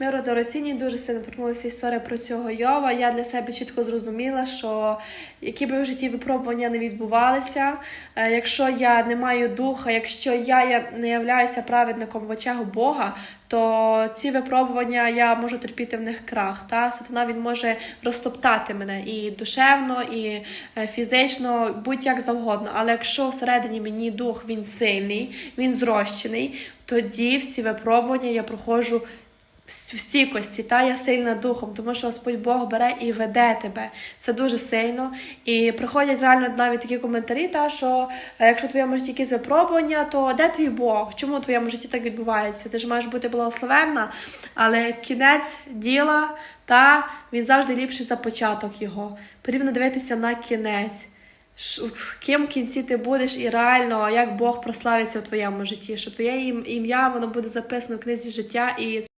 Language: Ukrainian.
Ми дорогоцінні дуже сильно торкнулася історія про цього Йова. Я для себе чітко зрозуміла, що які би в житті випробування не відбувалися, е, якщо я не маю духа, якщо я я не являюся праведником в очах Бога, то ці випробування я можу терпіти в них крах. Та сатана він може розтоптати мене і душевно, і е, фізично, будь-як завгодно. Але якщо всередині мені дух він сильний, він зрощений, тоді всі випробування я проходжу в стійкості, та я сильна духом, тому що Господь Бог бере і веде тебе. Це дуже сильно. І приходять реально навіть такі коментарі, та що е, якщо в твоєму житті якісь випробування, то де твій Бог? Чому в твоєму житті так відбувається? Ти ж маєш бути благословенна, але кінець діла, та він завжди ліпший за початок його. Потрібно дивитися на кінець. Ким в кінці ти будеш і реально як Бог прославиться в твоєму житті, що твоє ім'я воно буде записано в книзі життя, і